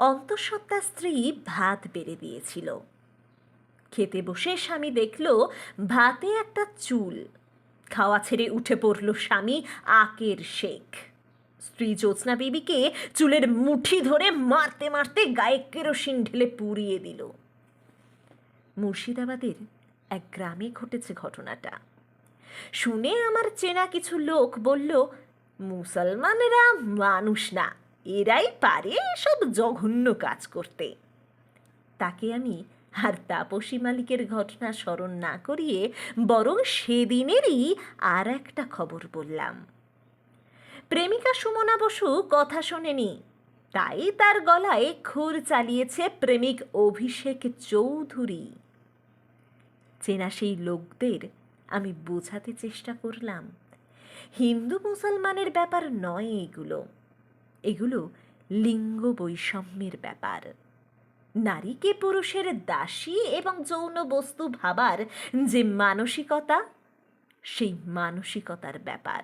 অন্তঃসত্ত্বা স্ত্রী ভাত বেড়ে দিয়েছিল। খেতে বসে স্বামী দেখল ভাতে একটা চুল। খাওয়া ছেড়ে উঠে পড়ল স্বামী আকের শেখ। স্ত্রী জ্যোৎস্না বিবিকে চুলের মুঠি ধরে মারতে মারতে গায়ে কেরোসিন ঢেলে পুড়িয়ে দিল। মুর্শিদাবাদের এক গ্রামে ঘটেছে ঘটনাটা। শুনে আমার চেনা কিছু লোক বলল, মুসলমানেরা মানুষ না। এরাই পারে সব জঘন্য কাজ করতে। তাকে আমি আর তাপসী মালিকের ঘটনা স্মরণ না করিয়ে বরং সেদিনেরই আর একটা খবর বললাম। প্রেমিকা সুমনা বসু কথা শোনেনি। তাই তার গলায় খুর চালিয়েছে প্রেমিক অভিষেক চৌধুরী। চেনা সেই লোকদের আমি বোঝাতে চেষ্টা করলাম। হিন্দু মুসলমানের ব্যাপার নয় এগুলো। এগুলো লিঙ্গ বৈষম্যের ব্যাপার। নারীকে পুরুষের দাসী এবং যৌন বস্তু ভাবার যে মানসিকতা, সেই মানসিকতার ব্যাপার।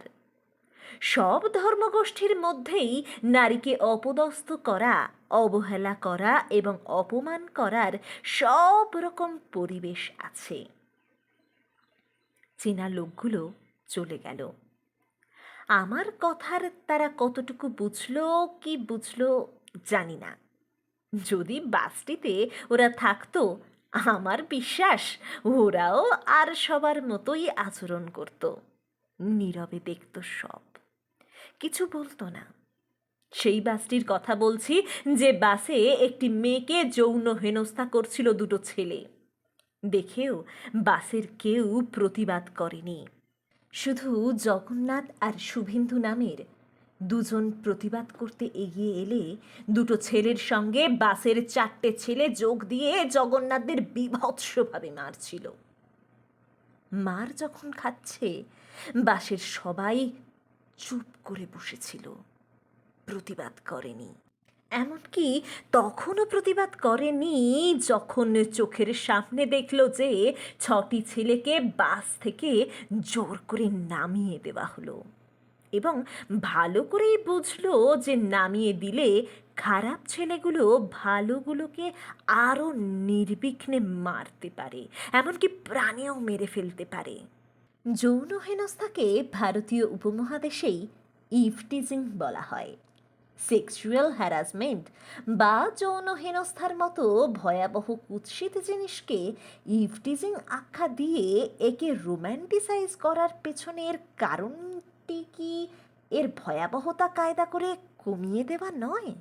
সব ধর্মগোষ্ঠীর মধ্যেই নারীকে অপদস্থ করা, অবহেলা করা এবং অপমান করার সব রকম পরিবেশ আছে। চেনা লোকগুলো চলে গেল। আমার কথার তারা কতটুকু বুঝলো, কি বুঝলো জানি না। যদি বাসটিতে ওরা থাকতো, আমার বিশ্বাস ওরাও আর সবার মতোই আচরণ করত। নীরবে দেখত সব। কিছু বলতো না। সেই বাসটির কথা বলছি যে বাসে একটি মেয়েকে যৌন হেনস্থা করছিল দুটো ছেলে। দেখেও বাসের কেউ প্রতিবাদ করেনি। শুধু জগন্নাথ আর শুভেন্দু নামের দুজন প্রতিবাদ করতে এগিয়ে এলে দুটো ছেলের সঙ্গে বাসের চারটে ছেলে যোগ দিয়ে জগন্নাথদের বিভৎসভাবে মারছিল। মার যখন খাচ্ছে, বাসের সবাই চুপ করে বসেছিল। প্রতিবাদ করেনি। এমনকি তখনও প্রতিবাদ করেনি যখন চোখের সামনে দেখল যে ছটি ছেলেকে বাস থেকে জোর করে নামিয়ে দেওয়া হলো এবং ভালো করেই বুঝলো যে নামিয়ে দিলে খারাপ ছেলেগুলো ভালোগুলোকে আরও নির্বিঘ্নে মারতে পারে, এমনকি প্রাণেও মেরে ফেলতে পারে। যৌন হেনস্থাকে ভারতীয় উপমহাদেশেই ইভটিজিং বলা হয়। সেক্সুয়াল হ্যারাসমেন্ট বা যৌন হেনস্থার মতো ভয়াবহ কুৎসিত জিনিসকে ইভটিজিং আখ্যা দিয়ে একে রোম্যান্টিসাইজ করার পেছনের কারণটি কি এর ভয়াবহতা কায়দা করে কমিয়ে দেওয়া নয়?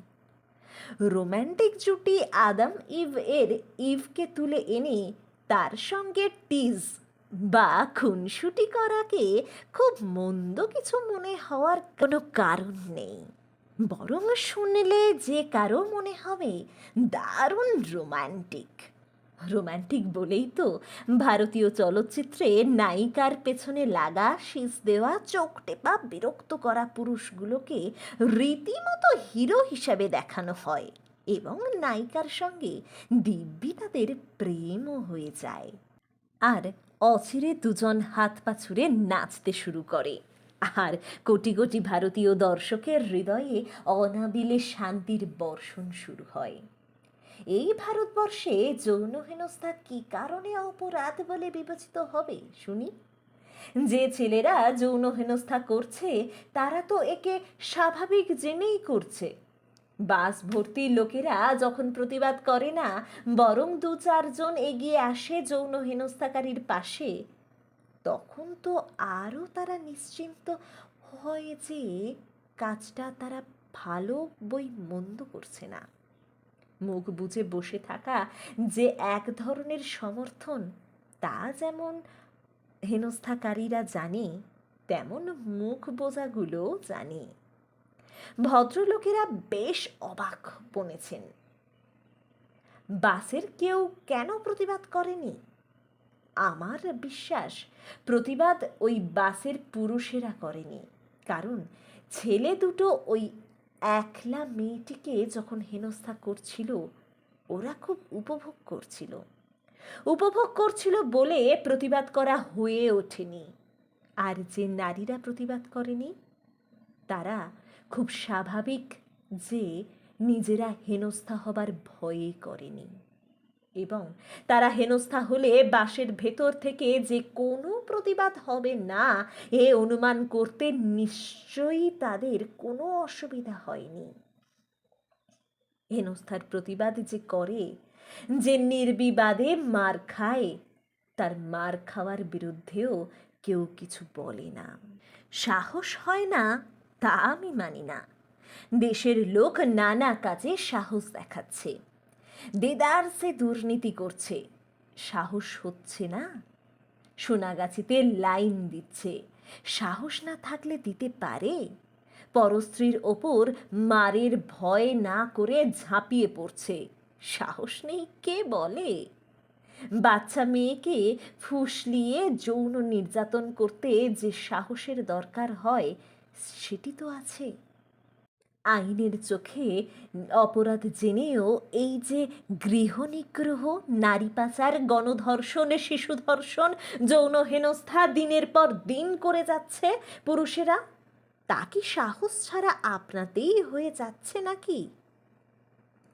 রোম্যান্টিক জুটি আদম ইভ এর ইভকে তুলে এনে তার সঙ্গে টিজ বা খুনসুটি করাকে খুব মন্দ কিছু মনে হওয়ার কোনো কারণ নেই। বরং শুনলে যে কারও মনে হবে দারুণ রোমান্টিক। রোমান্টিক বলেই তো ভারতীয় চলচ্চিত্রে নায়িকার পেছনে লাগা, শীষ দেওয়া, চোখ টেপা, বিরক্ত করা পুরুষগুলোকে রীতিমতো হিরো হিসাবে দেখানো হয় এবং নায়িকার সঙ্গে দিব্যি তাদের প্রেমও হয়ে যায়। আর অচিরে দুজন হাত পা ছুড়ে নাচতে শুরু করে। আর কোটি কোটি ভারতীয় দর্শকের হৃদয়ে অনাবিলে শান্তির বর্ষণ শুরু হয়। এই ভারতবর্ষে যৌন হেনস্থা কী কারণে অপরাধ বলে বিবেচিত হবে, শুনি? যে ছেলেরা যৌন হেনস্থা করছে, তারা তো একে স্বাভাবিক জেনেই করছে। বাস ভর্তি লোকেরা যখন প্রতিবাদ করে না, বরং দু চারজন এগিয়ে আসে যৌন হেনস্থাকারীর পাশে তখন তো আরও তারা নিশ্চিন্ত হয় যে কাজটা তারা ভালো বই মন্দ করছে না। মুখ বুজে বসে থাকা যে এক ধরনের সমর্থন, তা যেমন হেনস্থাকারীরা জানে, তেমন মুখ বোঝাগুলো জানে। ভদ্রলোকেরা বেশ অবাক বনেছেন। বাসের কেউ কেন প্রতিবাদ করেনি? আমার বিশ্বাস প্রতিবাদ ওই বাসের পুরুষেরা করেনি। কারণ ছেলে দুটো ওই একলা মেয়েটিকে যখন হেনস্থা করছিল, ওরা খুব উপভোগ করছিল। উপভোগ করছিল বলে প্রতিবাদ করা হয়ে ওঠেনি। আর যে নারীরা প্রতিবাদ করেনি, তারা খুব স্বাভাবিক যে নিজেরা হেনস্থা হবার ভয়ে করেনি। এবং তারা হেনস্থা হলে বাসের ভেতর থেকে যে কোনো প্রতিবাদ হবে না। এ অনুমান করতে নিশ্চয়ই তাদের কোনো অসুবিধা হয়নি। হেনস্থার প্রতিবাদ যে করে, যে নির্বিবাদে মার খায়, তার মার খাওয়ার বিরুদ্ধেও কেউ কিছু বলে না। সাহস হয় না, তা আমি মানি না। দেশের লোক নানা কাজে সাহস দেখাচ্ছে। দেদারসে দুর্নীতি করছে। সাহস হচ্ছে না? সোনাগাছিতে লাইন দিচ্ছে। সাহস না থাকলে দিতে পারে? পরস্ত্রীর ওপর মারের ভয় না করে ঝাঁপিয়ে পড়ছে। সাহস নেই কে বলে? বাচ্চা মেয়েকে ফুসলিয়ে যৌন নির্যাতন করতে যে সাহসের দরকার হয়, সেটি তো আছে। আইনের চোখে অপরাধ জেনেও এই যে গৃহনিগ্রহ, নারী পাচার, গণধর্ষণ, শিশু ধর্ষণ, যৌন হেনস্থা দিনের পর দিন করে যাচ্ছে পুরুষেরা, তা কি সাহস ছাড়া আপনাতেই হয়ে যাচ্ছে নাকি?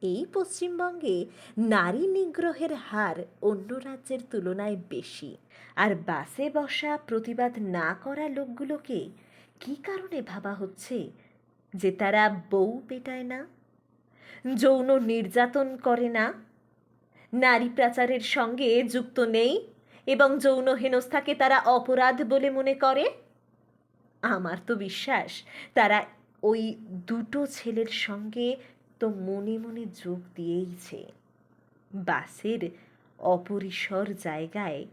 এই পশ্চিমবঙ্গে নারী নিগ্রহের হার অন্য রাজ্যের তুলনায় বেশি। আর বাসে বসা প্রতিবাদ না করা লোকগুলোকে কী কারণে ভাবা হচ্ছে? যে তারা বউ পেটায় না, যৌন নির্যাতন করে না, নারী প্রাচারের সঙ্গে যুক্ত নেই এবং যৌন হেনস্থাকে তারা অপরাধ বলে মনে করে? আমার তো বিশ্বাস, তারা ওই দুটো ছেলের সঙ্গে তো মনে মনে যোগ দিয়েইছে। বাসের অপরিসর জায়গায়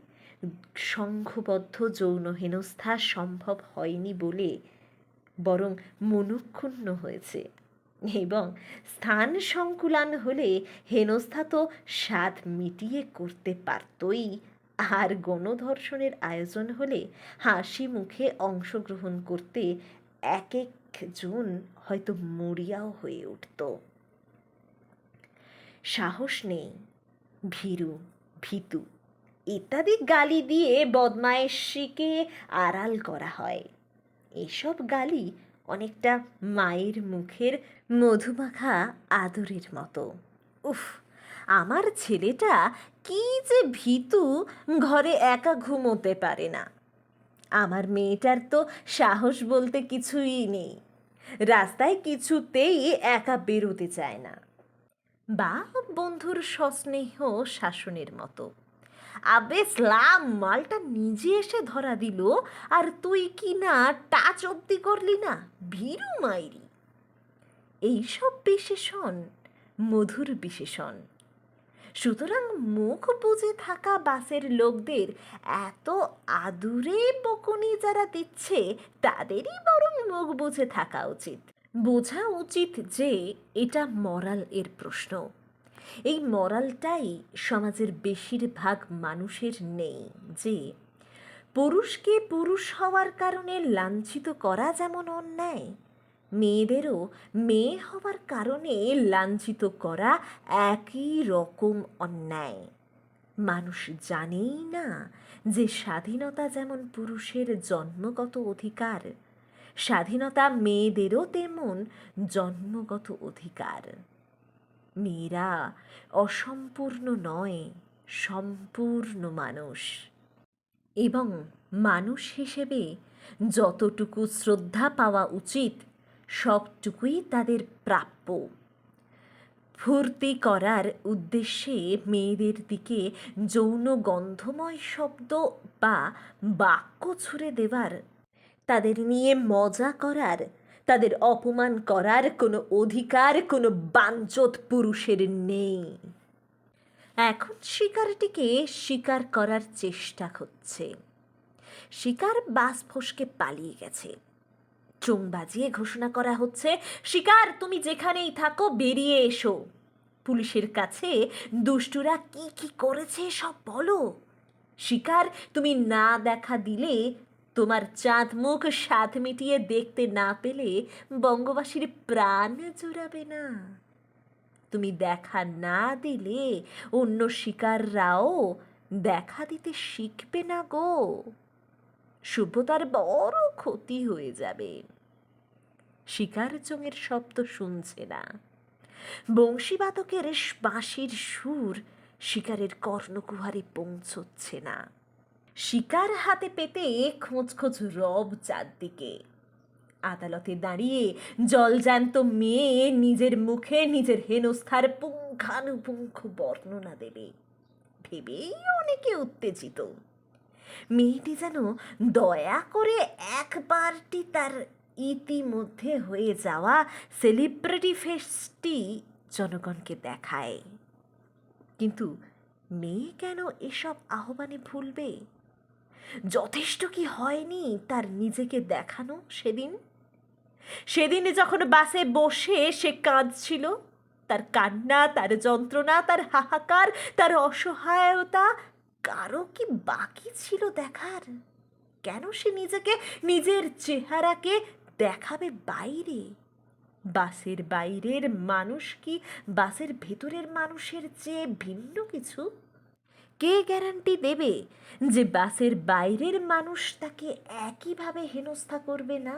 সংঘবদ্ধ যৌন হেনস্থা সম্ভব হয়নি বলে বরং মনুক্ষুণ্ণ হয়েছে। এবং স্থান সংকুলান হলে হেনস্থা তো স্বাদ মিটিয়ে করতে পারতই। আর গণধর্ষণের আয়োজন হলে হাসি মুখে অংশগ্রহণ করতে এক একজন হয়তো মরিয়াও হয়ে উঠত। সাহস নেই। ভীরু, ভীতু। ইত্যাদি গালি দিয়ে বদমায়েশিকে আড়াল করা হয়। এসব গালি অনেকটা মায়ের মুখের মধুমাখা আদরের মতো। উফ, আমার ছেলেটা কি যে ভীতু ঘরে একা ঘুমোতে পারে না। আমার মেয়েটার তো সাহস বলতে কিছুই নেই। রাস্তায় কিছুতেই একা বেরোতে চায় না। বা বন্ধুর সস্নেহ শাসনের মতো। আবে স্লাম, মালটা নিজে এসে ধরা দিল, আর তুই কি না টাচ অব্দি করলি না? ভীরু মাইরি। এইসব বিশেষণ, মধুর বিশেষণ। সুতরাং মুখ বুঝে থাকা বাসের লোকদের এত আদুরে বকুনি যারা দিচ্ছে, তাদেরই বরং মুখ বুঝে থাকা উচিত। বোঝা উচিত যে এটা মরাল এর প্রশ্ন। এই মরালটাই সমাজের বেশিরভাগ মানুষের নেই যে পুরুষকে পুরুষ হওয়ার কারণে লাঞ্ছিত করা যেমন অন্যায়, মেয়েদেরও মেয়ে হওয়ার কারণে লাঞ্ছিত করা একই রকম অন্যায়। মানুষ জানেই না যে স্বাধীনতা যেমন পুরুষের জন্মগত অধিকার, স্বাধীনতা মেয়েদেরও তেমন জন্মগত অধিকার। মেয়েরা অসম্পূর্ণ নয়, সম্পূর্ণ মানুষ। এবং মানুষ হিসেবে যতটুকু শ্রদ্ধা পাওয়া উচিত, সবটুকুই তাদের প্রাপ্য। ফুর্তি করার উদ্দেশ্যে মেয়েদের দিকে যৌন গন্ধময় শব্দ বা বাক্য ছুড়ে দেওয়ার, তাদের নিয়ে মজা করার তাদের অপমান করার কোনো অধিকার, কোনো বাঞ্চত পুরুষের নেই। এখন শিকারটিকে শিকার করার চেষ্টা হচ্ছে। শিকার বাস ফসকে পালিয়ে গেছে। চোং বাজিয়ে ঘোষণা করা হচ্ছে, শিকার, তুমি যেখানেই থাকো, বেরিয়ে এসো। পুলিশের কাছে দুষ্টুরা কি কি করেছে সব বলো। শিকার, তুমি না দেখা দিলে তোমার চাঁদ মুখ স্বাদ মিটিয়ে দেখতে না পেলে বঙ্গবাসীর প্রাণ জুড়াবে না। তুমি দেখা না দিলে অন্য শিকাররাও দেখা দিতে শিখবে না গো। সভ্যতার বড় ক্ষতি হয়ে যাবে। শিকার চোঙের শব্দ শুনছে না। বংশীবাদকের বাঁশির সুর শিকারের কর্ণকুহারে পৌঁছচ্ছে না। শিকার হাতে পেতে খোঁজ খোঁজ রব চারদিকে। আদালতে দাঁড়িয়ে জলজান্ত মেয়ে নিজের মুখে নিজের হেনস্থার পুঙ্খানুপুঙ্খ বর্ণনা দেবে। ভেবেই অনেকে উত্তেজিত। মেয়েটি যেন দয়া করে একবারটি তার ইতিমধ্যে হয়ে যাওয়া সেলিব্রিটি ফেসটি জনগণকে দেখায়। কিন্তু মেয়ে কেন এসব আহ্বানে ভুলবে? যথেষ্ট কি হয়নি তার নিজেকে দেখানো সেদিন? সেদিনে যখন বাসে বসে সে কাঁদছিল, তার কান্না, তার যন্ত্রণা, তার হাহাকার, তার অসহায়তা, কারও কি বাকি ছিল দেখার? কেন সে নিজেকে, নিজের চেহারাকে দেখাবে বাইরে? বাসের বাইরের মানুষ কি বাসের ভেতরের মানুষের চেয়ে ভিন্ন কিছু? কে গ্যারান্টি দেবে যে বাসের বাইরের মানুষ তাকে একইভাবে হেনস্থা করবে না?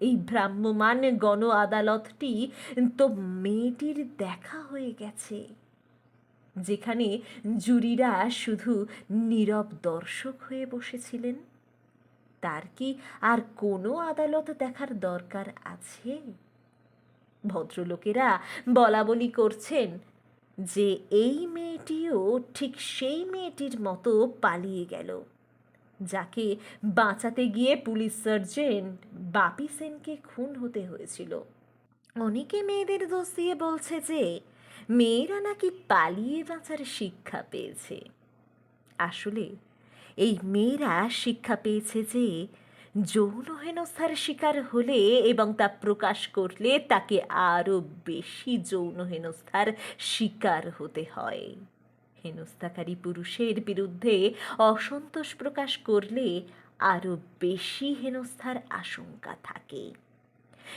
এই ভ্রাম্যমান গণ আদালতটি তো মেয়েটির দেখা হয়ে গেছে, যেখানে জুরিরা শুধু নীরব দর্শক হয়ে বসেছিলেন। তার কি আর কোনো আদালত দেখার দরকার আছে? ভদ্রলোকেরা বলা বলি করছেন যে এই মেয়েটিও ঠিক সেই মেয়েটির মতো পালিয়ে গেল। যাকে বাঁচাতে গিয়ে পুলিশ সার্জেন্ট বাপি সেনকে খুন হতে হয়েছিল। অনেকে মেয়েদের দোষ দিয়ে বলছে যে, মেয়েরা নাকি পালিয়ে বাঁচার শিক্ষা পেয়েছে। আসলে এই মেয়েরা শিক্ষা পেয়েছে যে যৌন হেনস্থার শিকার হলে এবং তা প্রকাশ করলে তাকে আরও বেশি যৌন হেনস্থার শিকার হতে হয়। হেনস্থাকারী পুরুষের বিরুদ্ধে অসন্তোষ প্রকাশ করলে আরও বেশি হেনস্থার আশঙ্কা থাকে।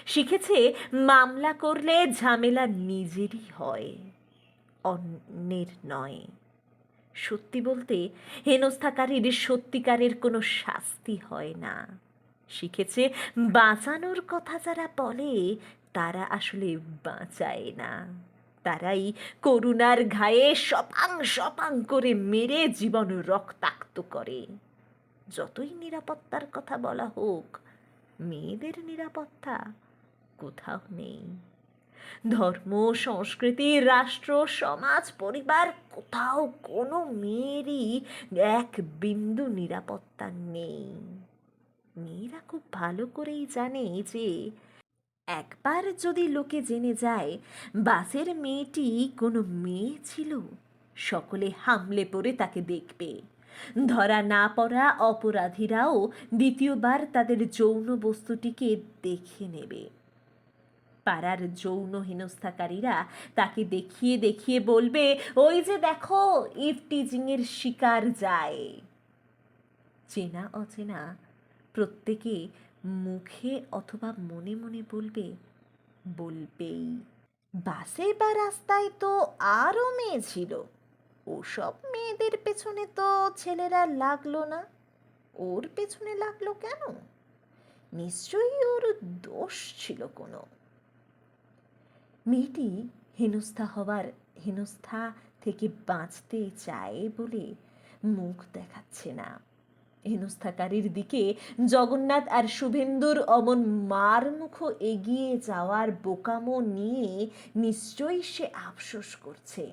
শিখেছে, মামলা করলে ঝামেলা নিজেরই হয়, অন্যের নয়। সত্যি বলতে, হেনস্থাকারীর সত্যিকারের কোনো শাস্তি হয় না। শিখেছে, বাঁচানোর কথা যারা বলে, তারা আসলে বাঁচায় না। তারাই করুণার ঘায়ে সপাং সপাং করে মেরে জীবন রক্তাক্ত করে। যতই নিরাপত্তার কথা বলা হোক, মেয়েদের নিরাপত্তা কোথাও নেই। ধর্ম, সংস্কৃতি, রাষ্ট্র, সমাজ, পরিবার, কোথাও কোনো মেয়েরই এক বিন্দু নিরাপত্তা নেই। মেয়েরা খুব ভালো করেই জানে যে একবার যদি লোকে জেনে যায় বাসের মেয়েটি কোনো মেয়ে ছিল, সকলে হামলে পড়ে তাকে দেখবে। ধরা না পড়া অপরাধীরাও দ্বিতীয়বার তাদের যৌন বস্তুটিকে দেখে নেবে। পাড়ার যৌন হেনস্থাকারীরা তাকে দেখিয়ে দেখিয়ে বলবে, ওই যে দেখো, ইফটিজিংয়ের শিকার যায়। চেনা অচেনা প্রত্যেকে মুখে অথবা মনে মনে বলবে, বলবেই। বাসে বা রাস্তায় তো আরও মেয়ে ছিল। ওসব মেয়েদের পেছনে তো ছেলেরা লাগল না। ওর পেছনে লাগল কেন? নিশ্চয়ই ওর দোষ ছিল কোনো। মেয়েটি হেনস্থা হওয়ার, হেনস্থা থেকে বাঁচতে চায় বলে মুখ দেখাচ্ছে না। হেনস্থাকারীর দিকে জগন্নাথ আর শুভেন্দুর অমন মার মুখ এগিয়ে যাওয়ার বোকামো নিয়ে নিশ্চয়ই সে আফসোস করছে।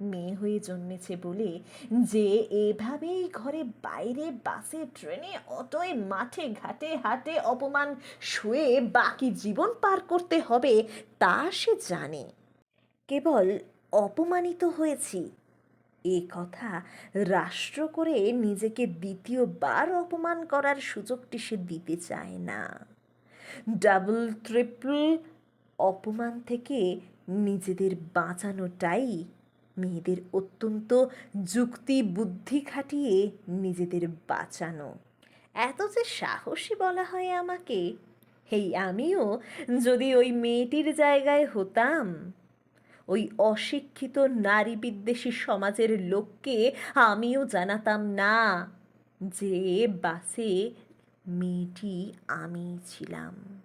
মেয়ে হয়ে জন্মেছে বলে যে এভাবেই ঘরে বাইরে বাসে, ট্রেনে অতই মাঠে ঘাটে, হাটে অপমান শুয়ে বাকি জীবন পার করতে হবে তা সে জানে। কেবল অপমানিত হয়েছি। এ কথা রাষ্ট্র করে নিজেকে দ্বিতীয়বার অপমান করার সুযোগটি সে দিতে চায় না। ডাবল, ট্রিপল অপমান থেকে নিজেদের বাঁচানোটাই মেয়েদের অত্যন্ত যুক্তি বুদ্ধি খাটিয়ে নিজেদের বাঁচানো। এত যে সাহসী বলা হয় আমাকে, হেই আমিও যদি ওই মেয়েটির জায়গায় হতাম। ওই অশিক্ষিত নারী বিদ্বেষী সমাজের লোককে আমিও জানাতাম না যে বাসে মেয়েটি আমি ছিলাম।